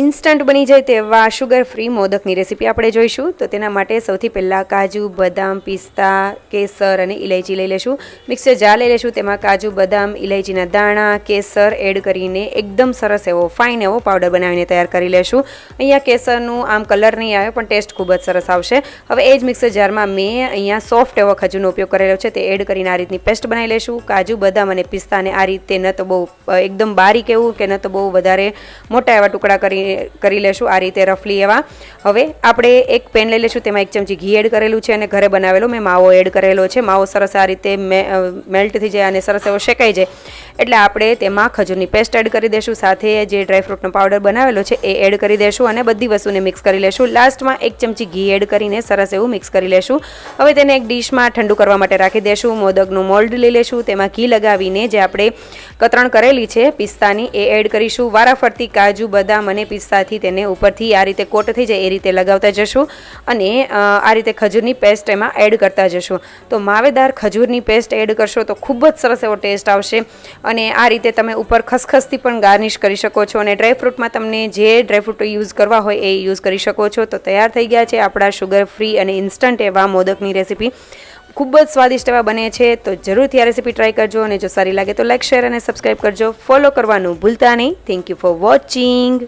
Instant બની જાય તેવા શુગર ફ્રી મોદકની રેસીપી આપણે જોઈશું. તો તેના માટે સૌથી પહેલાં કાજુ, બદામ, પિસ્તા, કેસર અને ઇલાયચી લઈ લેશું. મિક્સર જાર લઈ લેશું. તેમાં કાજુ, બદામ ઇલાયચીના દાણા, કેસર એડ કરીને એકદમ સરસ એવો ફાઇન એવો પાવડર બનાવીને તૈયાર કરી લેશું. અહીંયા કેસરનું આમ કલર નહીં આવે, પણ ટેસ્ટ ખૂબ જ સરસ આવશે. હવે એ જ મિક્સર જારમાં મેં અહીંયા સોફ્ટ એવો ખજૂનો ઉપયોગ કરેલો છે. તે એડ કરીને આ રીતની પેસ્ટ બનાવી લેશું. કાજુ, બદામ અને પિસ્તાને આ રીતે ન તો બહુ એકદમ બારીક એવું કે ન તો બહુ વધારે મોટા એવા ટુકડા કરી કરી લેશું આ રીતે રફલી એવા. હવે આપણે એક પેન લઈ લઈશું તેમાં એક ચમચી ઘી એડ કરેલું છે અને ઘરે બનાવેલો મેં માવો એડ કરેલો છે. માવો સરસ આ રીતે મેલ્ટ થઈ જાય અને સરસ એવો શેકાઈ જાય. એટલે આપણે તેમાં ખજૂરની પેસ્ટ એડ કરી દેશું, સાથે જે ડ્રાયફ્રૂટનો પાવડર બનાવેલો છે એ એડ કરી દેશું અને બધી વસ્તુને મિક્સ કરી લેશું. લાસ્ટમાં એક ચમચી ઘી એડ કરીને સરસ એવું મિક્સ કરી લેશું. હવે તેને એક ડીશમાં ઠંડુ કરવા માટે રાખી દેશું. મોદકનું મોલ્ડ લઈ લેશું. તેમાં ઘી લગાવીને જે આપણે કતરણ કરેલી છે પિસ્તાની એ એડ કરીશું. વારાફરતી કાજુ, બદામ અને પિસ્તાથી તેને ઉપરથી આ રીતે કોટ થઈ જાય એ રીતે લગાવતા જશું અને આ રીતે ખજૂરની પેસ્ટ એમાં એડ કરતા જશું. તો માવેદાર ખજૂરની પેસ્ટ એડ કરશો તો ખૂબ જ સરસ એવો ટેસ્ટ આવશે. અને આ રીતે તમે ઉપર ખસખસથી પણ ગાર્નિશ કરી શકો છો અને ડ્રાયફ્રૂટમાં તમને જે ડ્રાયફ્રૂટ યુઝ કરવા હોય એ યુઝ કરી શકો છો. તો તૈયાર થઈ ગયા છે આપણા શુગર ફ્રી અને ઇન્સ્ટન્ટ એવા મોદકની રેસીપી ખૂબ જ સ્વાદિષ્ટ એવા બને છે. તો જરૂરથી આ રેસીપી ટ્રાય કરજો અને જો સારી લાગે તો લાઇક શેર અને સબસ્ક્રાઈબ કરજો. ફોલો કરવાનું ભૂલતા નહીં. Thank you for watching